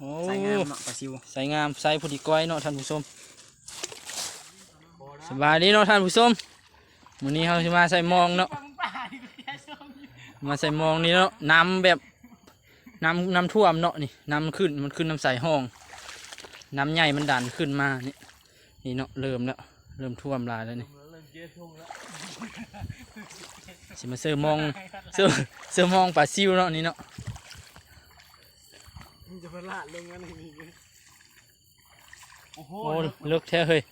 โอ้ใส่งามเนาะปลาซิวใส่งามใส่ผู้ดีก้อยเนาะท่านผู้ชมสบายดีเนาะท่านผู้ชมมื้อนี้เราสิมาใส่หมองเนาะมาใส่หมองนี่เนาะน้ำแบบน้ำน้ำท่วมเนาะนี่น้ำขึ้นมันขึ้นน้ำใสห้อง น้ำใหญ่มันดันขึ้นมานี่นี่เนาะเริ่มแล้วเริ่มท่วมหลายแล้วนี่สิมาเสื้อมองเสื้อเสื้อมองปลาซิวเนาะนี่เนาะมัน จะมาลาดลงกันนี่โอ้โหโอ้เลิกแท้เฮ้ย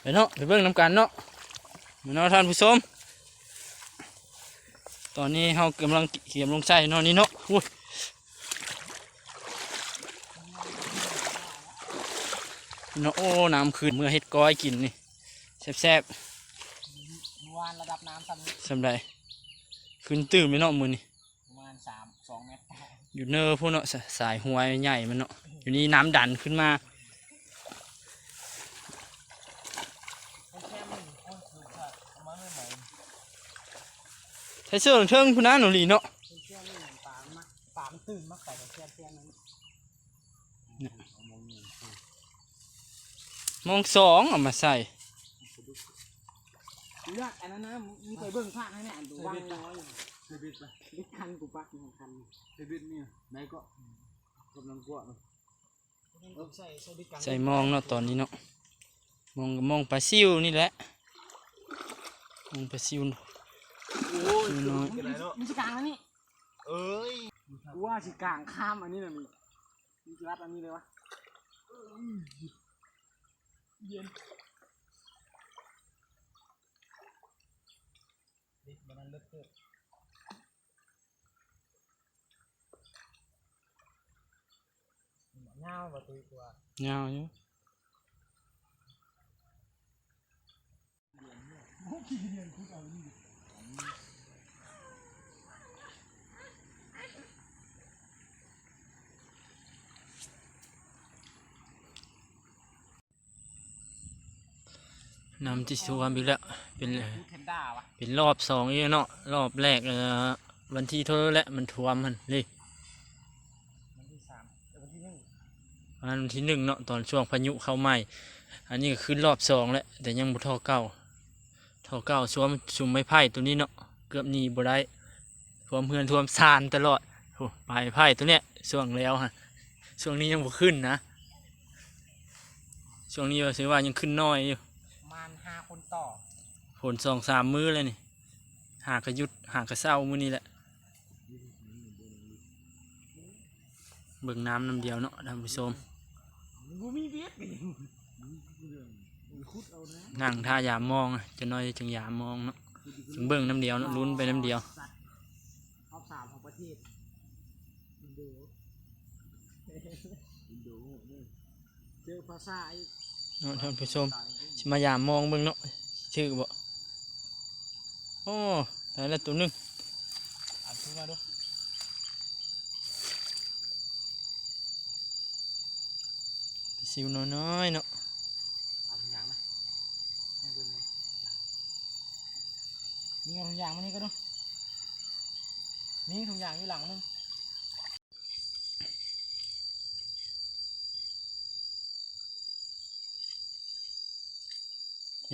ไปเนาะไปเบิ่งน้ำกันเนาะมาเนาะท่านผู้ชมตอนนี้เรากำลังเขียมลงใส่เนาะนี่เนาะอุ้ยเนาะโอ้น้ำขึ้นเมื่อเฮ็ดก้อยกินนี่แซ่บวานระดับน้ำซ้ำนี้ๆสำไรขึ้นตื่นไปเนาะมือนี่ อยู่เนอร์พวกเนาะสายห้วยใหญ่มันเนาะอยู่นี่น้ำดันขึ้นมาใช้เสื้อเทิงพุ่นนะหนูหลีเนาะเชื่อมอนปามตื่นมาใส่แต่เชื่อเชื่อนั้นมองสองเอามาใส่เลือกอันนั้นนะมึงเคยเบิ่งภาคให้เนี่ยดูว่างน้อย เคยบิดปะบิดคันกูปักหนึ่งคันเคยบิดเนี่ยไหนก็กำลังกวดใส่ใส่บิดกันใส่มองเนาะตอนนี้เนาะมองก็มองปลาซิวนี่แหละมองปลาซิวโอ้ยน้อยมันจะกลางแล้วนี่เอ้ยกูว่าสิกลางข้ามอันนี้นะมึงมึงจะรัดอันนี้เลยวะเย็นดิมันเลิกเกิด เงาประตูตัวยาวอยู่น้ำที่ท่วมอีกแล้วเป็นพูดเทนด้าวะ เป็นรอบสองอีกเนาะรอบแรกเออวันที่เท่าแล้วมันท่วมมันเลย วันที่สามเออวันที่หนึ่ง วันที่หนึ่งเนาะตอนช่วงพายุเข้าใหม่ อันนี้ก็ขึ้นรอบสองแล้วแต่ยังบ่เท่าเก่าเท่าเก่าช่วมชุมไม้ไผ่ตัวนี้เนาะเกือบหนีบ่ได้ท่วมเพื่อนท่วมซานตลอดโอ้ปลายไผ่ตัวเนี้ยช่วงแล้วฮะช่วงนี้ยังบ่ขึ้นนะช่วงนี้ว่าสิว่ายังขึ้นน้อยอยู่ประมาณห้าคนต่อฝนสองสามมื้อเลยนี่หากระยุดหากกระเศร้ามื้อนี้แหละเบิ่งน้ำน้ำเดียวเนาะท่านผู้ชม กูมีเบียดคุดเอานะนั่งท่ายามมองอะจะน้อยจึงยามมองเนาะจึงเบิ่งน้ำเดียวเนาะลุ้นไปน้ำเดียวรอบสามของประเทศอินโดอินโดเจอภาษาอีกเนาะท่านผู้ชมสิมายามมองเบิ่งเนาะชื่อบ่โอ้ได้แล้วตัวหนึงอ่านชื่อมาดู สิวน้อยๆเนาะอ่านทุกอย่างนะให้เบิ่งเลยมีเอาทุกอย่างมานี่ก็ดูมีทุกอย่างอยู่หลังนึง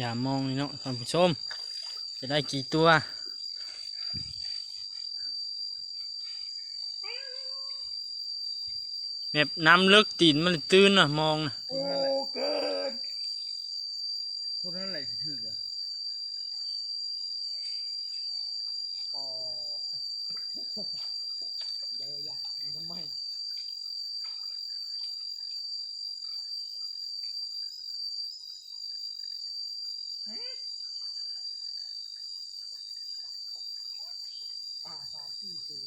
ยามมองนี่เนาะท่านผู้ชม จะได้กี่ตัว แบบน้ำเลิกตีนมันเลยตื้นน่ะมองน่ะโอ้เกินคนนั้นอะไรถืออะอ๋อเดี๋ยวอยากมันทำไมป่าสามสี่ตัว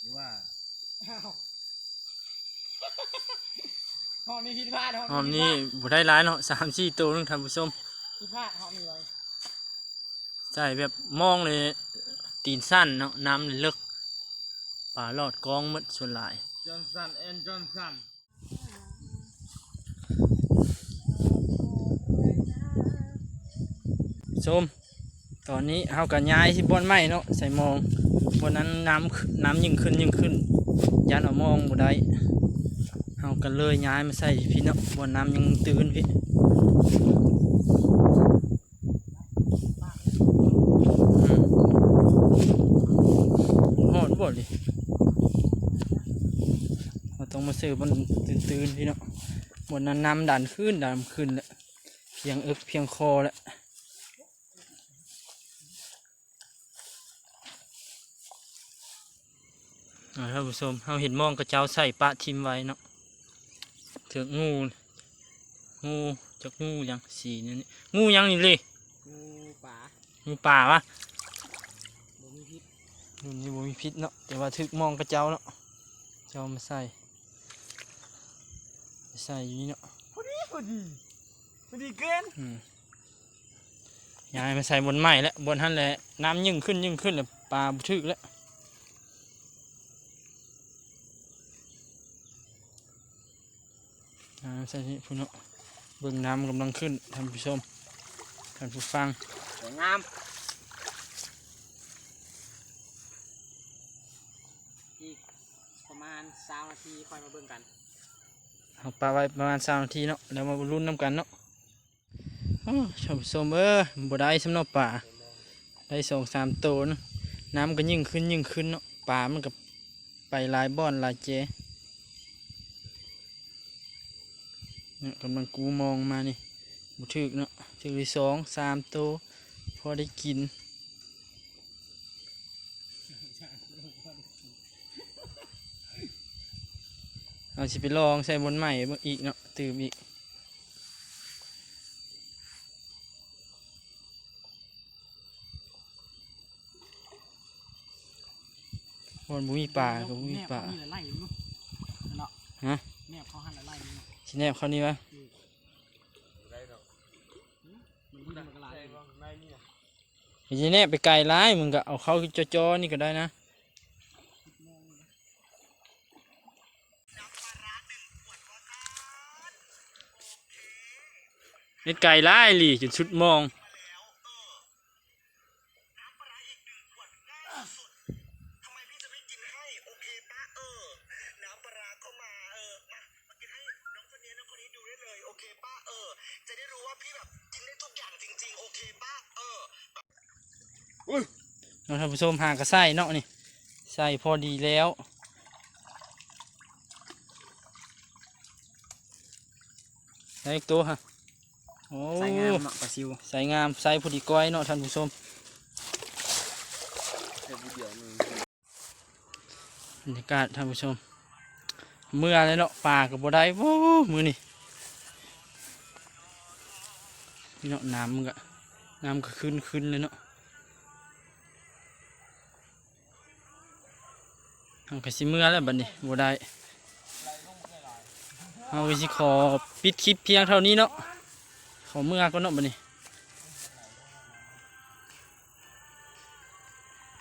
หรือว่าอ้าว ห้องนี้ผิดพลาดหอมนี่บ่ได้ร้ายเนาะสามสี่ตัวนึงท่านผู้ชมผิดพลาดห้องนี้ไว้ใช่แบบมองเลย ตีนสั้นเนาะน้ำเลยเลิกป่าลอดกองหมดส่วนหลายจอห์นสันแอนจอห์นสันชมตอนนี้เฮากันย้ายที่บ่อนไม้เนาะใส่มองวันนั้นน้ำขึ้นน้ำยิ่งขึ้นยิ่งขึ้น ยันเอามองบ่ได้เอากันเลยย้ายมาใส่พี่เนาะบนน้ำยังตื่นพี่หอดบ่ดิเราต้องมาซื้อบนตื่นๆพี่เนาะบนนั้นน้ำดันขึ้นดันขึ้นแล้วเพียงเอิกเพียงคอแล้ว อ่า ท่านผู้ชมเราเห็นมองกระเจ้าใส่ปะทิมไว้เนาะถึงงูงูจากงูหยังสีนี่นี่งูหยังนี่เลยงูป่างูป่าวะบ่มีพิษรุ่นนี้บ่มีพิษเนาะแต่ว่าถึกมองกระเจ้าเนาะเจ้ามาใส่มาใส่อยู่นี่เนาะพอดีพอดีพอดีเกินอืมยายมาใส่บนไม้แล้วบนหันแหละน้ำยิ่งขึ้นยิ่งขึ้นแล้วปลาบุทึกแล้วอ่า ใส่นี่พุ่นเนาะเบิ่งน้ำกำลังขึ้นท่านผู้ชมท่านผู้ฟังสวยงามอีกประมาณ20นาทีค่อยมาเบิ่งกันเอาปลาไว้ประมาณสามนาทีเนาะแล้วมาลุ้นน้ำกันเนาะโอ้ท่านผู้ชมเออบ่ได้สำเนาะป่าได้สองสามตัวเนาะน้ำก็ยิ่งขึ้นยิ่งขึ้นเนาะปลามันก็ไปหลายบ่อนหลายเจ เนี่ยกำลังกูมองมานี่บุถึกเนาะถึกที่สองสามตัวพอได้กินเอาสิไปลองใส่บนใหม่เบิ่งอีกเนาะตื่มอีกบนบุมีป่ากับบุมีป่าแนบเขานี่แหละไล่อยู่เนาะฮะ อยู่เนาะชิแนบเข้านี่วะมันดิ้นมันก็ไล่อยู่ไอ้ชิแนบไปไกลร้ายมึงก็เอาเข้าจอๆนี่ก็ได้นะเน็ดไก่ร้ายลีจนชุดมอง น้องท่านผู้ชมหากระใส่เนาะนี่ใส่พอดีแล้วใส่อีกตัวฮะโอ้ใส่งามเนาะปลาซิวใส่งามใส่พอดีก้อยเนาะท่านผู้ชมบรรยากาศท่านผู้ชม เมื่อเลยเนาะป่ากับบัได้โว้มือนี่นี่เนาะน้ำมันก็น้ำก็ขึ้นขึ้นเลยเนาะ เอาไปสิเมื่อแล้วบัดนี้บัได้เอาไปสิขอปิดคลิปเพียงเท่านี้เนาะขอเมื่อก็เนาะบัดนี้